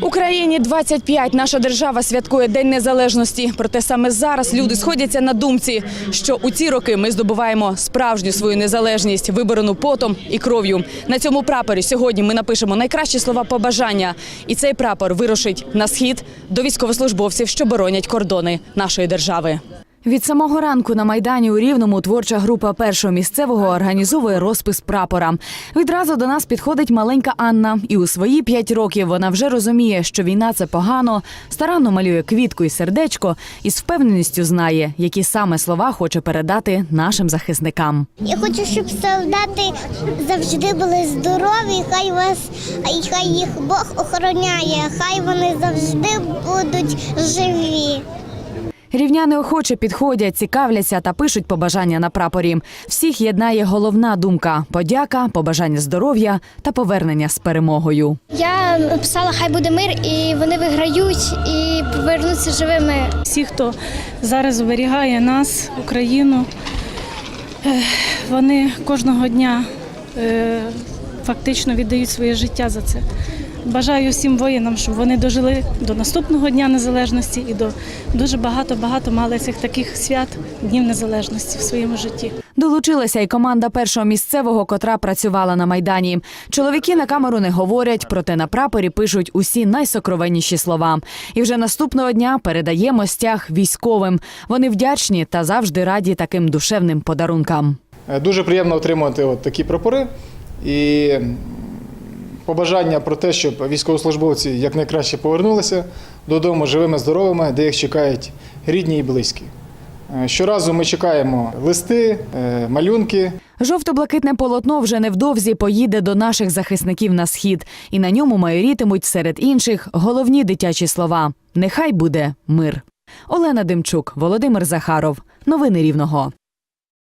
Україні 25. Наша держава святкує День Незалежності. Проте саме зараз люди сходяться на думці, що у ці роки ми здобуваємо справжню свою незалежність, виборену потом і кров'ю. На цьому прапорі сьогодні ми напишемо найкращі слова побажання, і цей прапор вирушить на схід до військовослужбовців, що боронять кордони нашої держави. Від самого ранку на майдані у Рівному творча група першого місцевого організовує розпис прапора. Відразу до нас підходить маленька Анна, і у свої п'ять років вона вже розуміє, що війна це погано, старанно малює квітку і сердечко, і з впевненістю знає, які саме слова хоче передати нашим захисникам. Я хочу, щоб солдати завжди були здорові, хай вас, і хай їх Бог охороняє, хай вони завжди будуть живі. Рівняни охоче підходять, цікавляться та пишуть побажання на прапорі. Всіх єднає головна думка: подяка, побажання здоров'я та повернення з перемогою. Я написала Хай буде мир, і вони виграють і повернуться живими. Всі, хто зараз оберігає нас, Україну, е, вони кожного дня е, фактично віддають своє життя за це. Бажаю всім воїнам, щоб вони дожили до наступного дня незалежності і до дуже багато-багато мали цих таких свят Днів Незалежності в своєму житті. Долучилася й команда першого місцевого, котра працювала на майдані. Чоловіки на камеру не говорять, проте на прапорі пишуть усі найсокровенніші слова. І вже наступного дня передаємо стяг військовим. Вони вдячні та завжди раді таким душевним подарункам. Е, Дуже приємно отримувати от такі прапори і побажання про те, щоб військовослужбовці якнайкраще повернулися додому живими, здоровими, де їх чекають рідні і близькі. Е, Щоразу ми чекаємо листи, е, малюнки. Жовто-блакитне полотно вже невдовзі поїде до наших захисників на схід, і на ньому майорітимуть серед інших головні дитячі слова: Нехай буде мир. Олена Демчук, Володимир Захаров. Новини Рівного.